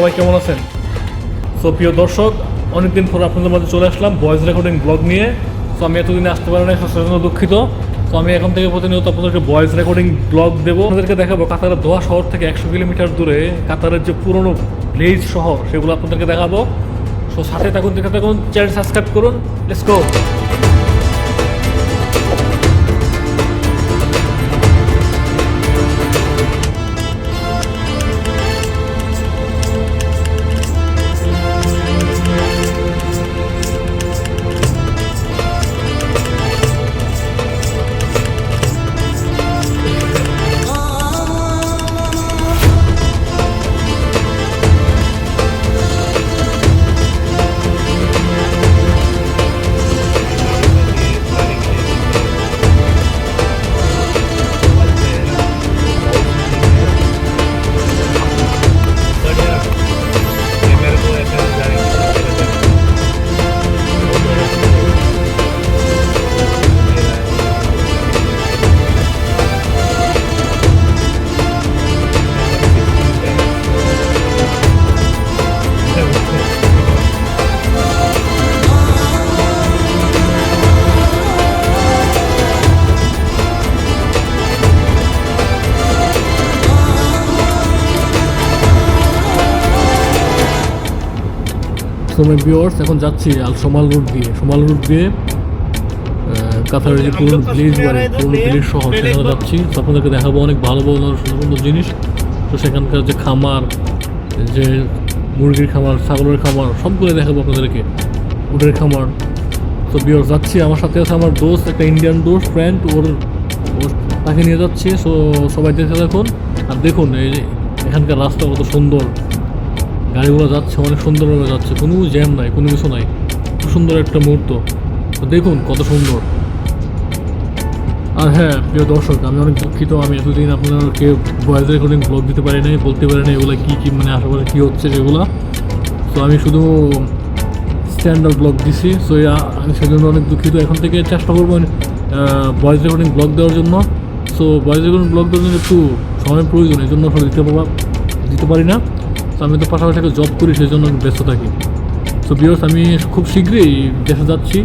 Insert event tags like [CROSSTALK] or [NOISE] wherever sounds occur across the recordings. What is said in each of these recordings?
সবাই কেমন আছেন? সো প্রিয় দর্শক, অনেকদিন পর আপনাদের মাঝে চলে আসলাম ভয়েস রেকর্ডিং ব্লগ নিয়ে। তো আমি এতদিন আসতে পারি না সেটার জন্য দুঃখিত। তো আমি এখন থেকে প্রতিনিয়ত আপনাদেরকে ভয়েস রেকর্ডিং ব্লগ দেবো। আপনাদেরকে দেখাবো কাতারের দোয়া শহর থেকে একশো কিলোমিটার দূরে কাতারের যে পুরনো ভিলেজ শহর, সেগুলো আপনাদেরকে দেখাবো। সো সাথে থাকুন দেখে থাকুন চ্যানেল সাবস্ক্রাইব করুন। Let's go so my viewers এখন যাচ্ছি আল সোমাল রোড দিয়ে। সোমাল রোড দিয়ে কাতারের যে পুরনো ভিলেজ বাড়ি পুরনো ভিলেজ শহর সেখানে যাচ্ছি। তো আপনাদেরকে দেখাবো অনেক ভালো ভালো সুন্দর সুন্দর জিনিস। তো সেখানকার যে খামার যে মুরগির খামার ছাগলের খামার সবগুলো দেখাবো আপনাদেরকে। উটের খামার। তো বিয়র যাচ্ছি। আমার সাথে আছে আমার দোস্ত একটা ইন্ডিয়ান দোস্ত ফ্রেন্ড ওর তাকে নিয়ে যাচ্ছি। সো সবাই দেখে দেখুন আর দেখুন এই এখানকার রাস্তা কত সুন্দর। গাড়িগুলো যাচ্ছে, অনেক সুন্দরভাবে যাচ্ছে। কোনো জ্যাম নাই, কোনো কিছু নাই। খুব সুন্দর একটা মুহূর্ত। দেখুন কত সুন্দর। আর হ্যাঁ প্রিয় দর্শক, আমি অনেক দুঃখিত। আমি এতদিন আপনাদেরকে ভয়েস রেকর্ডিং ব্লগ দিতে পারি নাই, বলতে পারি না এগুলো কী কী মানে আশেপাশে কী হচ্ছে সেগুলো। তো আমি শুধু স্ট্যান্ডার্ড ব্লগ দিছি। সো আমি সেজন্য অনেক দুঃখিত। এখন থেকে চেষ্টা করব ভয়েস রেকর্ডিং ব্লগ দেওয়ার জন্য। সো ভয়েস রেকর্ডিং ব্লগ দেওয়ার জন্য একটু সময় প্রয়োজন এই জন্য আসলে দিতে দিতে পারি না। তো আমি তো পাশাপাশি একটা জব করি সেই জন্য আমি ব্যস্ত থাকি। সো বিয়র্স আমি খুব শীঘ্রই দেশে যাচ্ছি।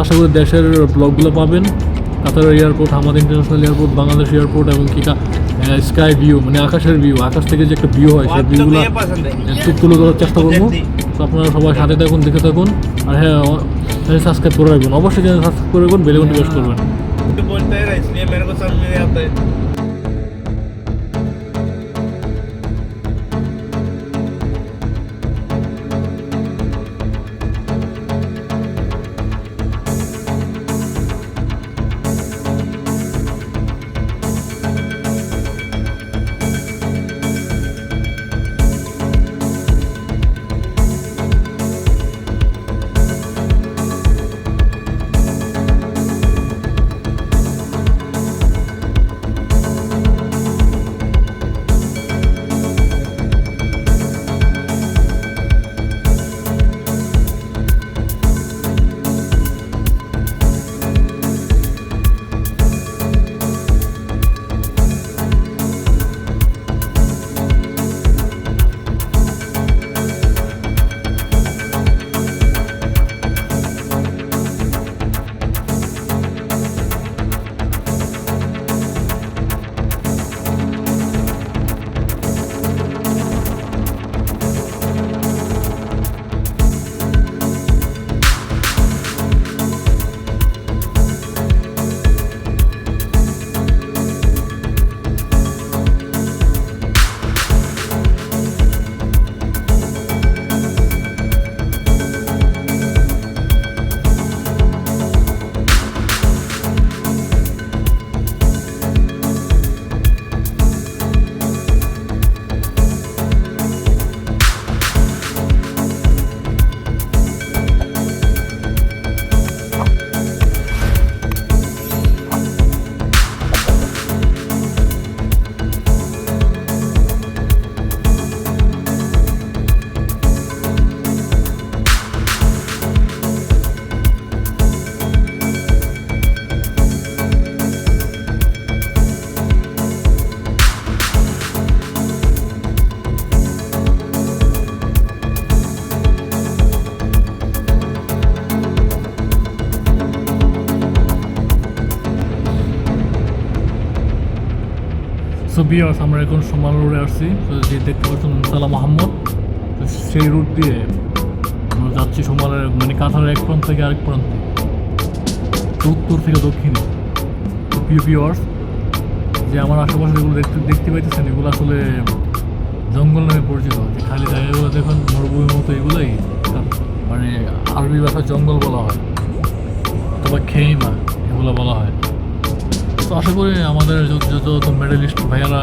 আশা করি দেশের ব্লগগুলো পাবেন। কাতারের এয়ারপোর্ট আমাদের ইন্টারন্যাশনাল এয়ারপোর্ট বাংলাদেশ এয়ারপোর্ট এবং কি স্কাই ভিউ মানে আকাশের ভিউ আকাশ থেকে যে একটা ভিউ হয় সেই ভিউগুলো একটু তুলে ধরার চেষ্টা করব। তো আপনারা সবাই সাথে থাকুন দেখে থাকুন। আর হ্যাঁ সাবস্ক্রাইব করে রাখবেন। অবশ্যই চ্যানেল সাবস্ক্রাইব করে রাখবেন বেলে প্রেস করবেন। বিয়ার্স আমরা এখন সমাল রোডে আসছি, তো যে দেখতে পাচ্ছেন মুসালা মোহাম্মদ তো সেই রুট দিয়ে আমরা যাচ্ছি সমালের মানে কাঁথারের এক প্রান্ত থেকে আরেক প্রান্তে উত্তর থেকে দক্ষিণে। তো প্রিয় যে আমার আশেপাশে যেগুলো দেখতে দেখতে পাইতেছেন, এগুলো আসলে জঙ্গল নামে পরিচিত। যে খালি জায়গাগুলো দেখুন, মরুভূমির মতো এগুলোই মানে আরবি ভাষায় জঙ্গল বলা হয়, অথবা খেইমা এগুলো বলা হয়। আশা করি আমাদের যত মেডেলিস্ট ভাইয়ারা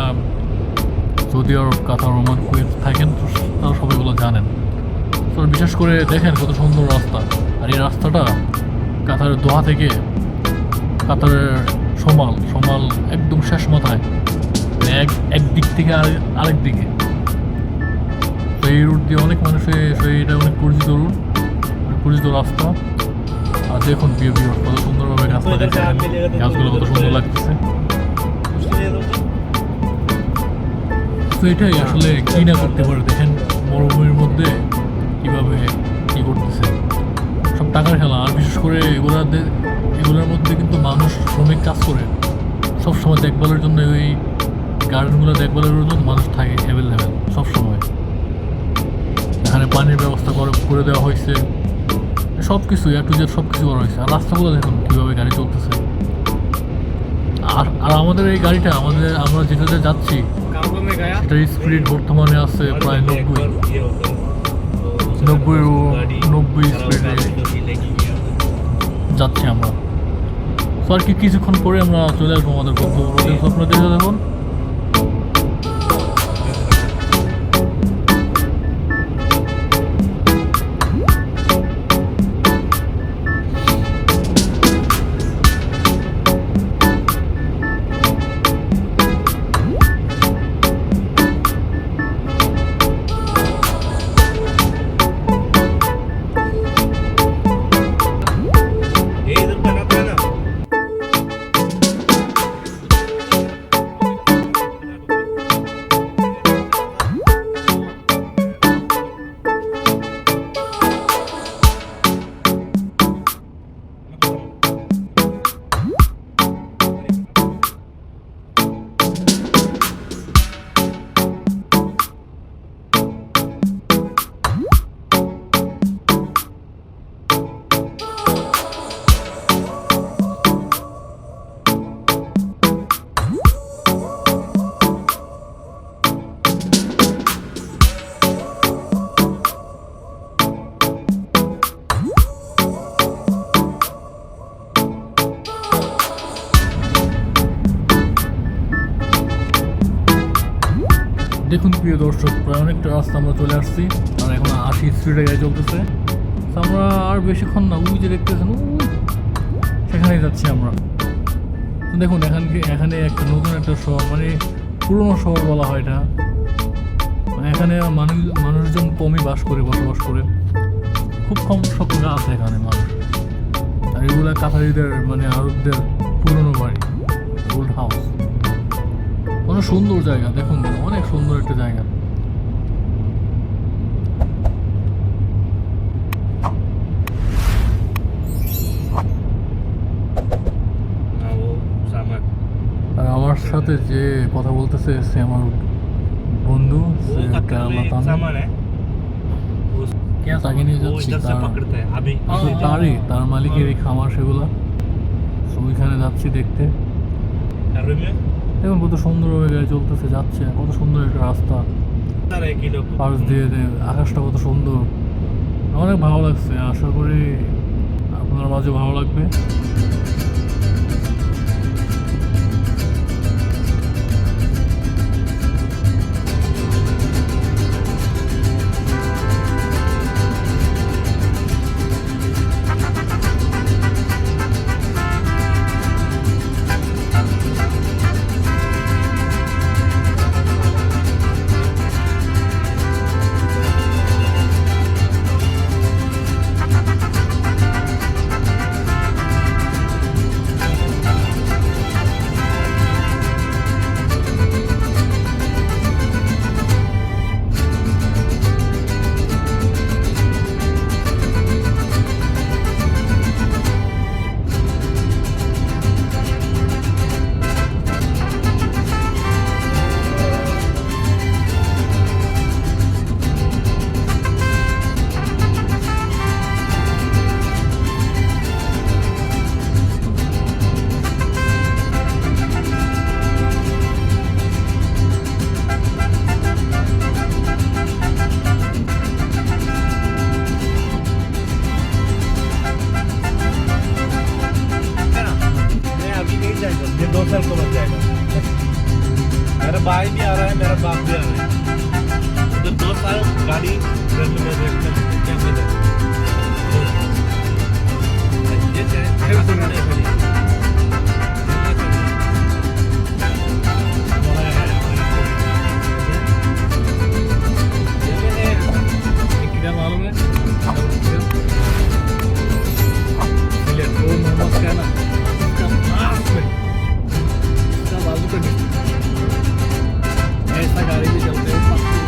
Saudi Arab Qatar Oman Kuwait থাকেন, তো তারা সবাইগুলো জানেন। তো বিশেষ করে দেখেন কত সুন্দর রাস্তা। আর এই রাস্তাটা কাতারের দোহা থেকে কাতারের সমাল সমাল একদম শেষ মাথায়। মানে এক এক দিক থেকে আরেক আরেক দিকে। তো এই রুট দিয়ে অনেক মানুষে এটা অনেক পরিচিত রুট পরিচিত রাস্তা। আর দেখুন বিয়ে বিয়ে কত সুন্দরভাবে গাছটা দেখছেন গাছগুলো কত সুন্দর লাগতেছে। তো এটাই আসলে কি না করতে পারে, দেখেন মরুভূমির মধ্যে কীভাবে কি করতেছে। সব টাকার খেলা, আর বিশেষ করে এগুলার এগুলোর মধ্যে কিন্তু মানুষ শ্রমিক কাজ করে। সবসময় দেখভালের জন্য ওই গার্ডেনগুলো দেখভালের জন্য মানুষ থাকে অ্যাভেলেবেল সবসময়। এখানে পানির ব্যবস্থা করে দেওয়া হয়েছে। সব কিছু এ টু জেড সব কিছু করা হয়েছে। আর রাস্তাগুলো দেখুন কীভাবে গাড়ি চলতেছে। আর আর আমাদের এই গাড়িটা, আমাদের, আমরা যেটাতে যাচ্ছি, সেটার স্পিড বর্তমানে আছে প্রায় নব্বই। নব্বই নব্বই স্পিডে যাচ্ছি আমরা। তো আর কি কিছুক্ষণ পরে আমরা চলে আসব আমাদের গন্তব্য স্বপ্ন দেখে দেখুন প্রিয় দর্শক, প্রায় অনেকটা রাস্তা আমরা চলে আসছি। আর এখন আশি স্পিডে গাড়ি চলতেছে। আমরা আর বেশিক্ষণ না, ওই যে দেখতেছেন সেখানেই যাচ্ছি আমরা। দেখুন এখানকে এখানে একটা নতুন একটা শহর মানে পুরনো শহর বলা হয় এটা। মানে এখানে মানুষ, মানুষজন কমই বাস করে, বসবাস করে। খুব কম সংখ্যক আছে এখানে মানুষ। আর এগুলো কাতারিদের মানে আরবদের পুরনো বাড়ি, ওল্ড হাউস। অনেক সুন্দর জায়গা দেখুন অনেক সুন্দর একটা জায়গা। আমার সাথে যে কথা বলতেছে সে আমার বন্ধু তাকে নিয়ে যাচ্ছি তারই তার মালিকের এই খামার সেগুলা। ওইখানে যাচ্ছি দেখতে। দেখুন কত সুন্দরভাবে গাড়ি চলতেছে যাচ্ছে। কত সুন্দর একটা রাস্তা। পাশ দিয়ে আকাশটা কত সুন্দর। অনেক ভালো লাগছে আশা করি আপনার মাঝে ভালো লাগবে। भाई भी आ रहा है मेरा बाप भी आ रहा है। तो दो साल गाड़ी रेलवे में रेस्ट कर Thank. ऐसा गाड़ी भी चलते हैं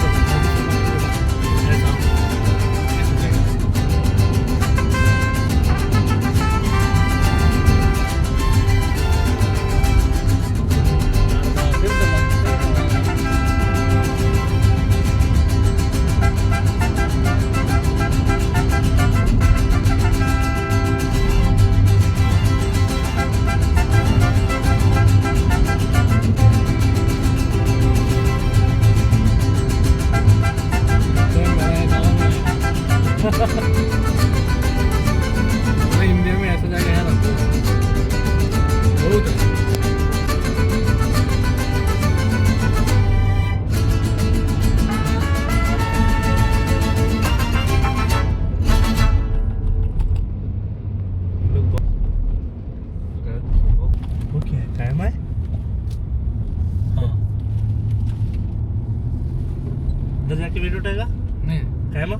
इधर जाके वीडियो उठेगा नहीं। टाइम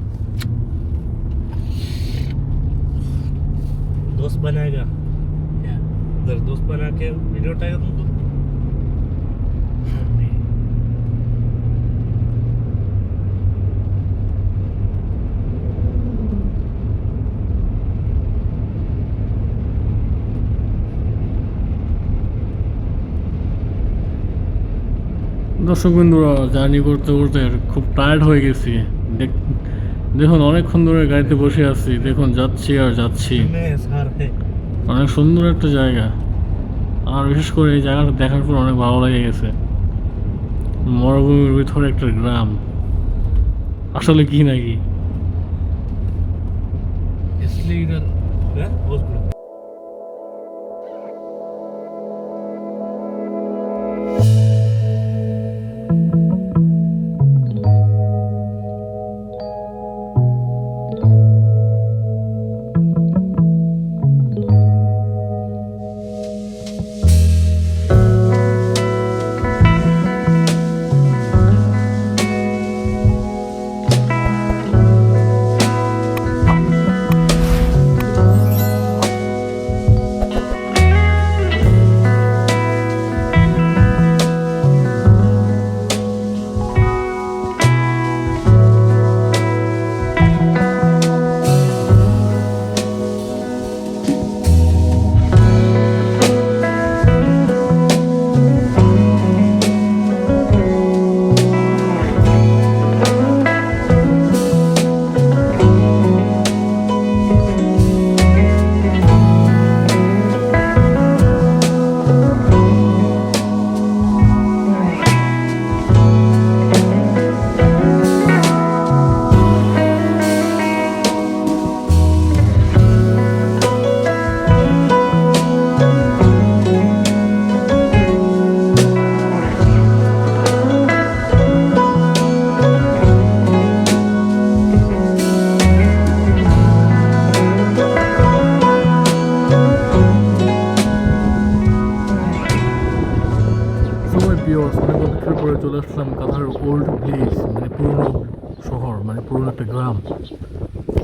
दोस्त बनाएगा। क्या? इधर दोस्त बना के वीडियो उठाएगा तुमको দর্শক বন্ধুরা জার্নি করতে করতে খুব টায়ার্ড হয়ে গেছি। দেখুন, অনেকক্ষণ ধরে গাড়িতে বসে আছি। দেখুন, যাচ্ছি আর যাচ্ছি। অনেক সুন্দর একটা জায়গা। আর বিশেষ করে এই জায়গাটা দেখার পর অনেক ভালো লেগে গেছে। মরুভূমির ভিতরে একটা গ্রাম। আসলে কি নাকি?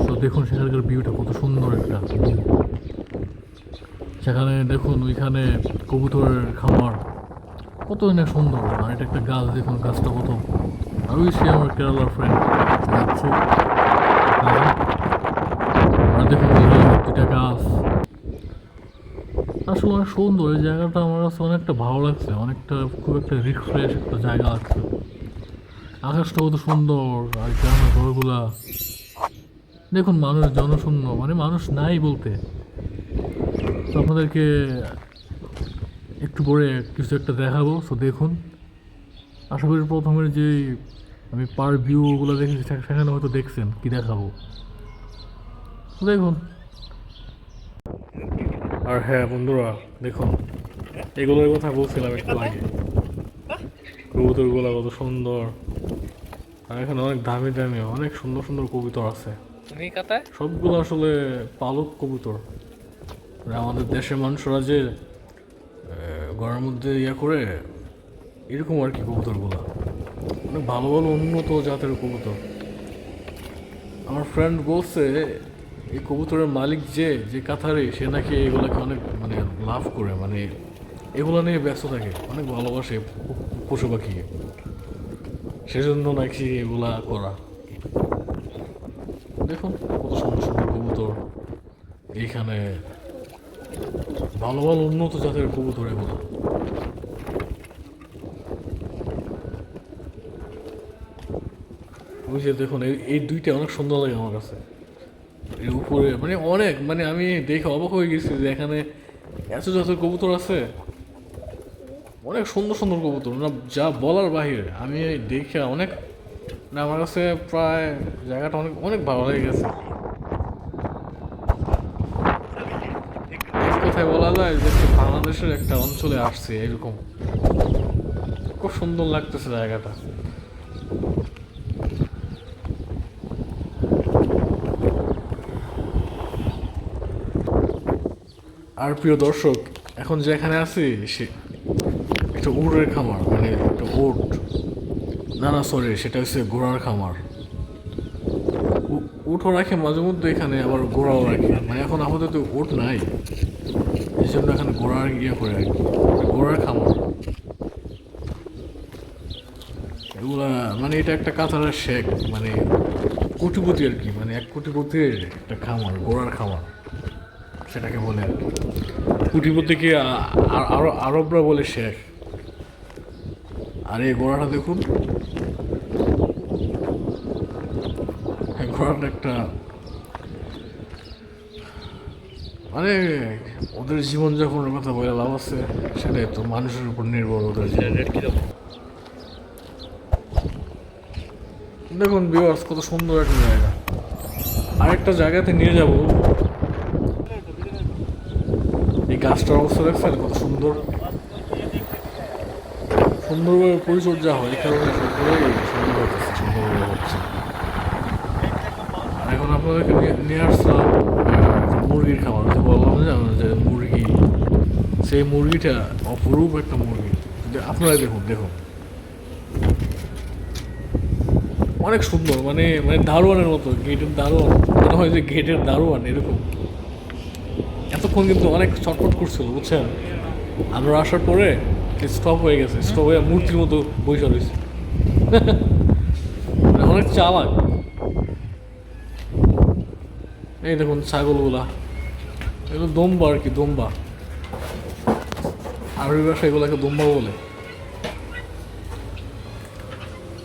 তো দেখুন সেখানকার ভিউটা কত সুন্দর একটা সেখানে দেখুন ওইখানে কবুতরের খামার। কত না সুন্দর আর এটা একটা গাছ, দেখুন গাছটা কত। আর ওই সে আমার কেরালার ফ্রেন্ড যাচ্ছে। আর দেখুন দুটা গাছ। আসলে অনেক সুন্দর, এই জায়গাটা আমার কাছে অনেকটা ভালো লাগছে, অনেকটা খুব একটা রিফ্রেশ একটা জায়গা লাগছে। আকাশটা কত সুন্দর, আর গ্রামের ঘরগুলা দেখুন, মানুষ জনশূন্য মানে মানুষ নাই বলতে। তো আপনাদেরকে একটু পরে কিছু একটা দেখাবো, তো দেখুন। আশা করি প্রথমের যে আমি পার ভিউগুলো দেখেছি সেখানে হয়তো দেখছেন, কি দেখাবো। দেখুন। আর হ্যাঁ বন্ধুরা, দেখুন। এগুলোর কথা বলছিলাম একটু আগে। কবুতরগুলো কত সুন্দর। আর এখানে অনেক দামি দামি, অনেক সুন্দর সুন্দর কবুতর আছে। তুমি কাতায় সবগুলো আসলে পালক কবুতর। মানে আমাদের দেশের মানুষরা যে ঘরের মধ্যে ইয়ে করে, এরকম আর কি কবুতরগুলো। অনেক ভালো ভালো উন্নত জাতের কবুতর। আমার ফ্রেন্ড বলছে, এই কবুতরের মালিক যে যে কাতারে, সে নাকি এগুলোকে অনেক মানে লাভ করে মানে এগুলো নিয়ে ব্যস্ত থাকে। অনেক ভালোবাসে পশু পাখি। সেজন্য নাকি এগুলা করা। দেখুন কত সুন্দর সুন্দর কবুতর। এইখানে ভালো ভালো উন্নত জাতের কবুতর এগুলো ওই দেখুন, এই এই দুইটা অনেক সুন্দর লাগে আমার কাছে। এর উপরে মানে অনেক মানে আমি দেখে অবাক হয়ে গেছি যে এখানে এত জাতের কবুতর আছে। অনেক সুন্দর সুন্দর কবুতর, না, যা বলার বাহিরে। আমি দেখে অনেক আমার কাছে প্রায় জায়গাটা অনেক অনেক ভালো লেগে গেছে। কথায় বলা যায় যে বাংলাদেশের একটা অঞ্চলে আসছে এরকম খুব সুন্দর লাগতেছে জায়গাটা। আর প্রিয় দর্শক, এখন যেখানে আছি, সে একটা উড়ের খামার মানে একটা ওট না না সরি সেটা হচ্ছে ঘোড়ার খামার। উ- উটও রাখে মাঝে মধ্যে এখানে, আবার ঘোড়াও রাখে। মানে এখন আপাতত উট নাই। এই জন্য এখানে ঘোড়ার ইয়ে করে আর কি ঘোড়ার খামার। এগুলা মানে এটা একটা কাতারের শেখ মানে কোটিপতি আর কি মানে এক কোটিপতির একটা খামার ঘোড়ার খামার। সেটাকে বলে আর কি। কোটিপতিকে আরবরা বলে শেখ। আর এই ঘোড়াটা দেখুন। এই একটা মানে ওদের জীবনযাপনের কথা বলে লাভ আছে সেটাই তো মানুষের উপর নির্ভর ওদের দেখুন বিভার্স কত সুন্দর একটা জায়গা। আরেকটা জায়গাতে নিয়ে যাব। এই গাছটার অবস্থা দেখছেন কত সুন্দর। সুন্দরভাবে পরিচর্যা হয় এই কারণে সবগুলোই সুন্দর হচ্ছে সুন্দরভাবে হচ্ছে আর এখন আপনাদেরকে নিয়ে- আসলাম মুরগির খাবার। যে বললাম যে মুরগি, সেই মুরগিটা অপরূপ একটা মুরগি। আপনারা দেখুন দেখুন। অনেক সুন্দর মানে মানে দারোয়ানের মতো, গেটের দারোয়ান। মনে হয় যে গেটের দারোয়ান, এরকম। এতক্ষণ কিন্তু অনেক ছটফট করছিল, বুঝছেন? আমরা আসার পরে স্টপ হয়ে গেছে স্টপ হয়ে মূর্তির মতো বৈশা রয়েছে। [LAUGHS] মানে অনেক চালাক। এই দেখুন ছাগলগুলা। এগুলো দম্বা আর কি, দম্বা। আরবি ভাষা এগুলোকে দম্বা বলে।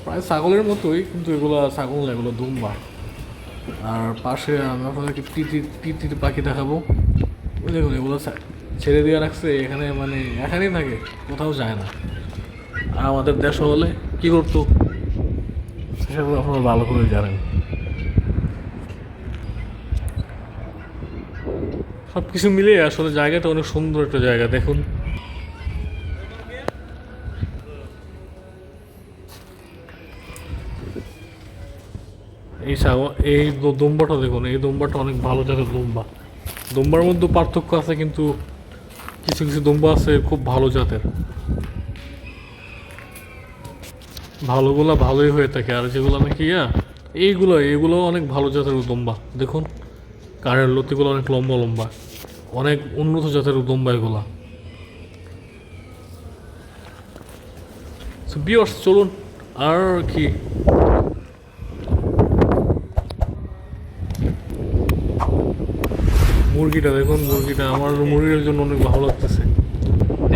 প্রায় ছাগলের মতোই, কিন্তু এগুলো ছাগল না, এগুলো দুম্বা। আর পাশে আমি আপনাদেরকে তিতির তিতির পাখি দেখাবো। দেখুন, এগুলো ছেড়ে দিয়ে রাখছে, এখানে মানে এখানেই থাকে, কোথাও যায় না। আর আমাদের দেশ হলে কি করতো? সেগুলো আপনারা ভালো করে জানেন। সব কিছু মিলে আসলে জায়গাটা অনেক সুন্দর একটা জায়গা, দেখুন। এই এই দুম্বাটা দেখুন, এই দুম্বাটা অনেক ভালো জাতের দুম্বা। দুম্বার মধ্যে পার্থক্য আছে কিন্তু কিছু কিছু দুম্বা আছে খুব ভালো জাতের। ভালোগুলা ভালোই হয়ে থাকে, আর যেগুলো নাকি ইয়া, এইগুলো এইগুলো অনেক ভালো জাতের দুম্বা, দেখুন। কারের লতিগুলো অনেক লম্বা লম্বা। অনেক উন্নত জাতের দুম্বা এগুলা। বিয়স চলুন আর কি। মুরগিটা দেখুন, মুরগিটা আমার মুরগির জন্য অনেক ভালো লাগতেছে।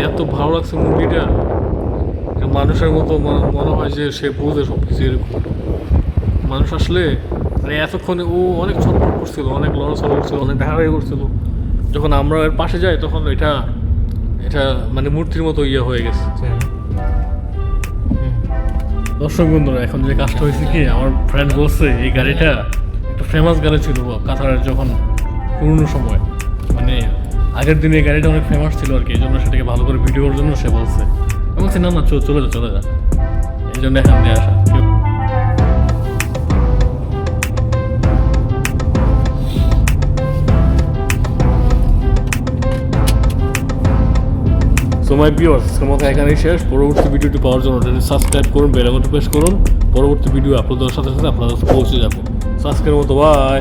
এত ভালো লাগছে মুরগিটা। মানুষের মতো মনে- মনে হয় যে সে বোঝে সব কিছু এরকম। মানুষ আসলে মানে এতক্ষণে ও অনেক ছটফট করছিল অনেক লড়াচড়া করছিল অনেক ধারাই করছিল। যখন আমরা এর পাশে যাই তখন এটা এটা মানে মূর্তির মতো ইয়ে হয়ে গেছে। দর্শক বন্ধুরা এখন যে কাজটা হয়েছে কি আমার ফ্রেন্ড বলছে এই গাড়িটা একটা ফেমাস গাড়ি ছিল কাতারের যখন পুরনো সময়। মানে আগের দিনে এই গাড়িটা অনেক ফেমাস ছিল আর কি এই জন্য সেটাকে ভালো করে ভিডিওর জন্য সে বলছে। আমি বলছি না না চলে যা চলে যা। এই জন্য এখান দিয়ে আসা। সো মাই ভিউয়ার্স মতো এখানেই শেষ। পরবর্তী ভিডিওটি পাওয়ার জন্য সাবস্ক্রাইব করুন বেলাগত প্রেস করুন। পরবর্তী ভিডিও আপলোড দেওয়ার সাথে সাথে আপনাদের পৌঁছে যাব। সাবস্ক্রাইব মতো বাই